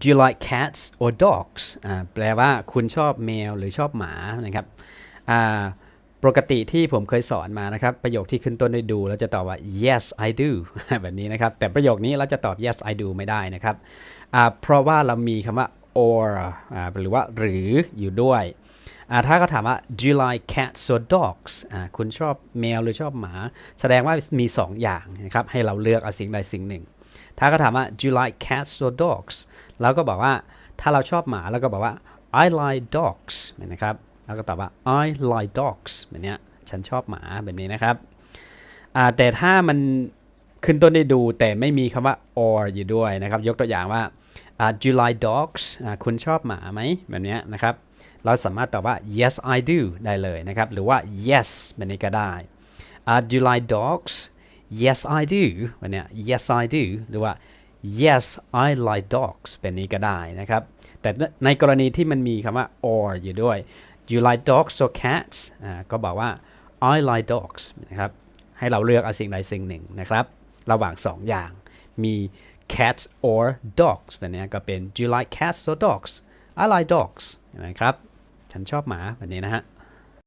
do you like cats or dogs แปลว่าคุณชอบแมวหรือชอบหมานะครับปกติที่ผมเคยสอนมานะครับ ประโยคที่ขึ้นต้นด้วย do เราจะตอบว่า yes I do แบบนี้นะครับ แต่ประโยคนี้เราจะตอบ yes I do ไม่ได้นะครับเพราะว่าเรามีคำว่า or หรือว่าหรืออยู่ด้วยถ้าเขาถามว่า do you like cats or dogs คุณชอบแมวหรือชอบหมา แสดงว่ามี 2 อย่างนะครับ ให้เราเลือกเอาสิ่งใดสิ่งหนึ่ง ถ้าเขาถามว่า do you like cats or dogs เราก็บอกว่าถ้าเราชอบหมาเราก็บอกว่า I like dogs นะครับเราก็ตอบว่า I like dogs แบบเนี้ยฉันชอบหมาแบบนี้นะครับแต่ถ้ามันขึ้นต้นได้ดูแต่ไม่มีคำว่า or อยู่ด้วยนะครับ ยกตัวอย่างว่า do you like dogs คุณชอบหมาไหมแบบเนี้ยนะครับ เราสามารถตอบว่า yes I do ได้เลยนะครับ หรือว่า yes แบบนี้ก็ได้ do you like dogs yes I do แบบเนี้ย yes I do หรือว่า yes I like dogs เป็นนี้ก็ได้นะครับ แต่ในกรณีที่มันมีคำว่า or อยู่ด้วย you like dogs or cats อ่าก็บอกว่า I like dogs นะครับ ให้เราเลือกเอาสิ่งใดสิ่งหนึ่งนะครับ ระหว่างสองอย่าง มี cats or dogs แบบนี้ก็เป็น do you like cats or dogs I like dogs นะครับ ฉันชอบหมาแบบนี้นะฮะ